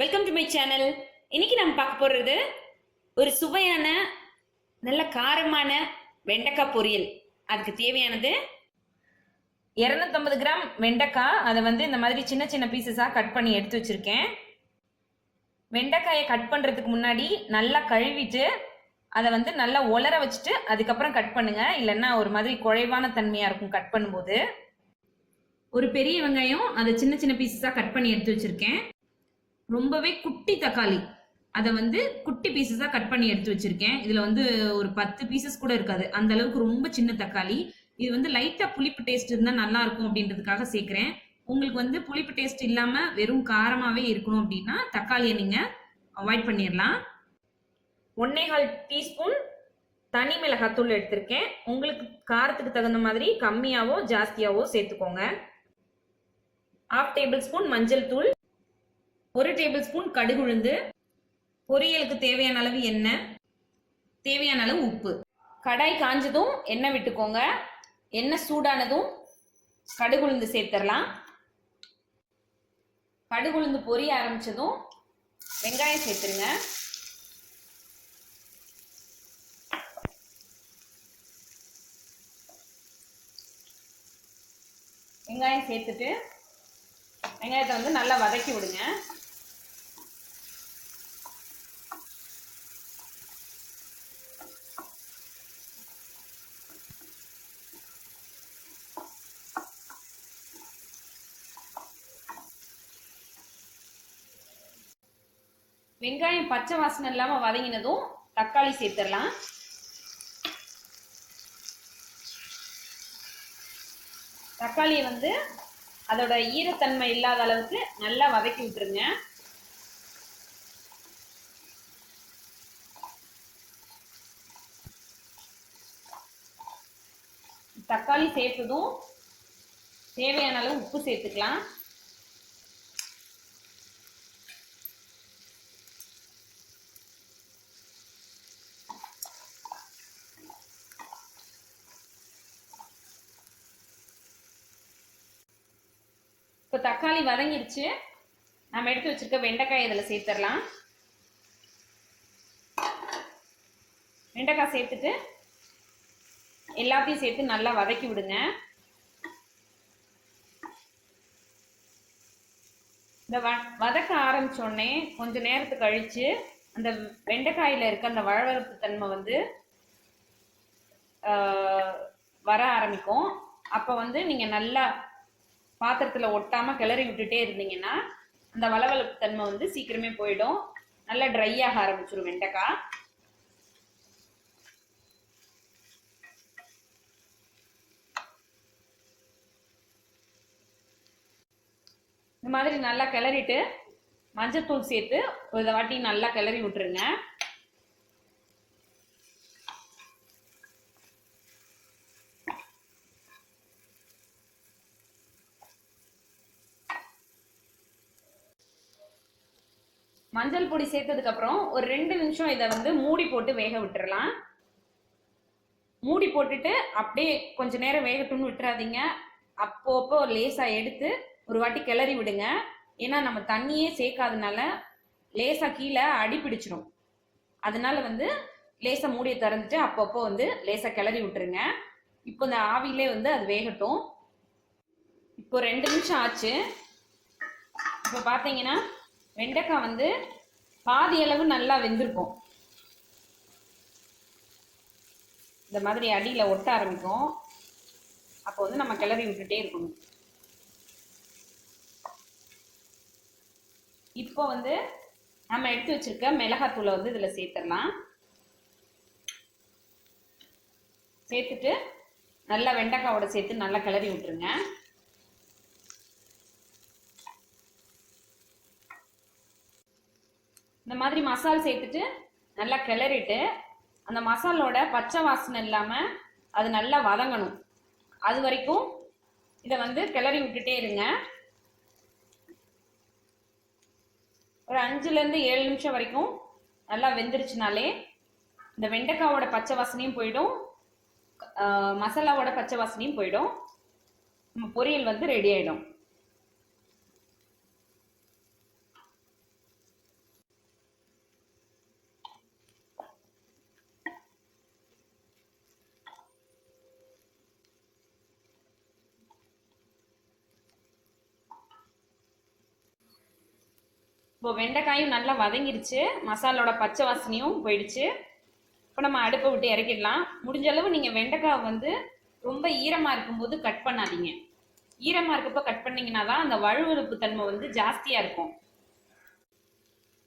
Welcome to my channel இன்னைக்கு நம்ம பார்க்க போறது ஒரு சுவையான நல்ல காரமான வெண்டைக்காய் பொரியல். அதுக்கு தேவையானது இரநூத்தம்பது கிராம் வெண்டைக்காய். அதை வந்து இந்த மாதிரி சின்ன சின்ன பீசஸாக கட் பண்ணி எடுத்து வச்சிருக்கேன். வெண்டைக்காயை கட் பண்ணுறதுக்கு முன்னாடி நல்லா கழுவிட்டு அதை வந்து நல்லா உலர வச்சுட்டு அதுக்கப்புறம் கட் பண்ணுங்க. இல்லைன்னா ஒரு மாதிரி குழைவான தன்மையாக இருக்கும் கட் பண்ணும்போது. ஒரு பெரிய வெங்காயம் அதை சின்ன சின்ன பீசஸாக கட் பண்ணி எடுத்து வச்சிருக்கேன். ரொம்பவே குட்டி தக்காளி. அதை வந்து குட்டி பீசஸாக கட் பண்ணி எடுத்து வச்சிருக்கேன். இதில் வந்து ஒரு பத்து பீசஸ் கூட இருக்காது. அந்த அளவுக்கு ரொம்ப சின்ன தக்காளி. இது வந்து லைட்டாக புளிப்பு டேஸ்ட் இருந்தால் நல்லா இருக்கும் அப்படின்றதுக்காக சேர்க்குறேன். உங்களுக்கு வந்து புளிப்பு டேஸ்ட் இல்லாமல் வெறும் காரமாகவே இருக்கணும் அப்படின்னா தக்காளியை நீங்கள் அவாய்ட் பண்ணிடலாம் ஒன்னேகால் டீஸ்பூன் தனி மிளகாத்தூள் எடுத்திருக்கேன். உங்களுக்கு காரத்துக்கு தகுந்த மாதிரி கம்மியாவோ ஜாஸ்தியாவோ சேர்த்துக்கோங்க. ஹாஃப் டேபிள் ஸ்பூன் மஞ்சள் தூள். ஒரு டேபிள் ஸ்பூன் கடுகுழுந்து பொரியலுக்கு தேவையான அளவு எண்ணெய் தேவையான அளவு உப்பு. கடாய் காஞ்சதும் எண்ணெய் விட்டுக்கோங்க. எண்ணெய் சூடானதும் கடுகுழுந்து சேர்த்துடலாம் கடுகுழுந்து பொரிய ஆரம்பிச்சதும் வெங்காயம் சேர்த்துருங்க. வெங்காயம் சேர்த்துட்டு வெங்காயத்தை வந்து நல்லா வதக்கி விடுங்க. வெங்காயம் பச்சை வாசனை இல்லாம வதங்கினதும் தக்காளி சேர்த்துடலாம். தக்காளியை வந்து அதோட ஈரத்தன்மை இல்லாத அளவுக்கு நல்லா வதக்கி விட்டுருங்க. தக்காளி சேர்த்ததும் தேவையான அளவு உப்பு சேர்த்துக்கலாம். இப்போ தக்காளி வதங்கிடுச்சு நம்ம எடுத்து வச்சிருக்க வெண்டைக்காய் இதில் சேர்த்துடலாம் வெண்டைக்காய் சேர்த்துட்டு எல்லாத்தையும் சேர்த்து நல்லா வதக்கி விடுங்க. இந்த வ வதக்க ஆரம்பித்தோடனே கொஞ்ச நேரத்துக்கு கழிச்சு அந்த வெண்டைக்காயில் இருக்க அந்த வழவழப்பு தன்மை வந்து ஆஹ், வர ஆரம்பிக்கும். அப்போ வந்து நீங்கள் நல்லா பாத்திரத்தில் ஒட்டாமல் கிளறி விட்டுட்டே இருந்தீங்கன்னா அந்த வளவளப்பு தன்மை வந்து சீக்கிரமே போயிடும். நல்லா ட்ரை ஆக ஆரம்பிச்சிடும் வெண்டைக்காய். இந்த மாதிரி நல்லா கிளறிட்டு மஞ்சத்தூள் சேர்த்து ஒரு வாட்டி நல்லா கிளறி விட்டுருங்க. மஞ்சள் பொடி சேர்த்ததுக்கு அப்புறம் ஒரு ரெண்டு நிமிஷம் இதை வந்து மூடி போட்டு வேக விட்டுறலாம். மூடி போட்டுட்டு அப்படியே கொஞ்ச நேரம் வேகட்டும்னு விட்டுறாதீங்க. அப்போ அப்போ லேசா எடுத்து ஒரு வாட்டி கிளறி விடுங்க. ஏன்னா நம்ம தண்ணியே சேர்க்காதனால லேசா கீழே அடி பிடிச்சிரும். அதனால வந்து லேசா மூடியை திறந்துட்டு அப்பப்போ வந்து லேசா கிளறி விட்டுருங்க. இப்போ இந்த ஆவிலே வந்து அது வேகட்டும். இப்போ ரெண்டு நிமிஷம் ஆச்சு. இப்போ பார்த்தீங்கன்னா வெண்டைக்காய் வந்து பாதி அளவு நல்லா வெந்திருக்கும். இந்த மாதிரி அடியில் ஒட்ட ஆரம்பிக்கும். அப்போ வந்து நம்ம கிளறி விட்டுட்டே இருக்கணும். இப்போ வந்து நம்ம எடுத்து வச்சிருக்க மிளகாத்தூளை வந்து இதில் சேர்த்துடலாம். சேர்த்துட்டு நல்லா வெண்டைக்காவோட சேர்த்து நல்லா கிளறி விட்டுருங்க. இந்த மாதிரி மசால் சேர்த்துட்டு நல்லா கிளறிட்டு அந்த மசாலோட பச்சை வாசனை இல்லாமல் அது நல்லா வதங்கணும். அது வரைக்கும் இதை வந்து கிளறி விட்டுட்டே இருங்க. ஒரு அஞ்சுலேருந்து ஏழு நிமிஷம் வரைக்கும் நல்லா வெந்துருச்சுனாலே இந்த வெண்டைக்காவோட பச்சை வாசனையும் போயிடும். மசாலாவோட பச்சை வாசனையும் போயிடும். நம்ம பொரியல் வந்து ரெடி ஆகிடும் இப்போ வெண்டைக்காயும் நல்லா வதங்கிருச்சு. மசாலோட பச்சை வாசனையும் போயிடுச்சு. இப்போ நம்ம அடுப்பை விட்டு இறக்கிடலாம். முடிஞ்ச அளவு நீங்கள் வெண்டைக்காய் வந்து ரொம்ப ஈரமாக இருக்கும்போது கட் பண்ணாதீங்க. ஈரமாக இருக்கப்போ கட் பண்ணிங்கன்னா தான் அந்த வழுவழுப்பு தன்மை வந்து ஜாஸ்தியாக இருக்கும்.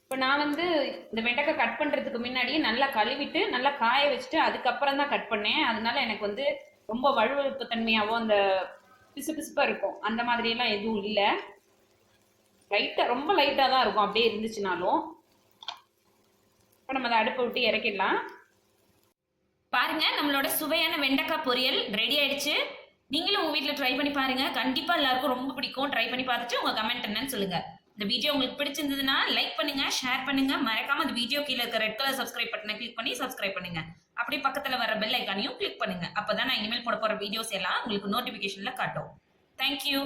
இப்போ நான் வந்து இந்த வெண்டைக்காய் கட் பண்ணுறதுக்கு முன்னாடியே நல்லா கழுவிட்டு நல்லா காய வச்சுட்டு அதுக்கப்புறம் தான் கட் பண்ணேன். அதனால எனக்கு வந்து ரொம்ப வழுவழுப்பு தன்மையாகவும் அந்த பிசு பிசுப்பாக இருக்கும். அந்த மாதிரியெல்லாம் எதுவும் இல்லை. லைட்டாக ரொம்ப லைட்டாக தான் இருக்கும். அப்படியே இருந்துச்சுனாலும். இப்போ நம்ம அதை அடுப்பை விட்டு இறக்கிடலாம். பாருங்க நம்மளோட சுவையான வெண்டைக்காய் பொரியல் ரெடி ஆயிடுச்சு. நீங்களும் உங்கள் வீட்டில் ட்ரை பண்ணி பாருங்க. கண்டிப்பா எல்லாருக்கும் ரொம்ப பிடிக்கும். ட்ரை பண்ணி பார்த்துட்டு உங்க கமெண்ட் என்னன்னு சொல்லுங்க. இந்த வீடியோ உங்களுக்கு பிடிச்சிருந்ததுன்னா லைக் பண்ணுங்க ஷேர் பண்ணுங்க. மறக்காம அந்த வீடியோ கீழே இருக்க ரெட் கலர் சப்ஸ்கிரைப் பட்டனை கிளிக் பண்ணி சப்ஸ்கிரைப் பண்ணுங்க. அப்படியே பக்கத்தில் வர பெல் ஐக்கானையும் கிளிக் பண்ணுங்க. அப்பதான் நான் இனிமேல் போட போற வீடியோஸ் எல்லாம் உங்களுக்கு நோட்டிபிகேஷன்ல காட்டும். தேங்க்யூ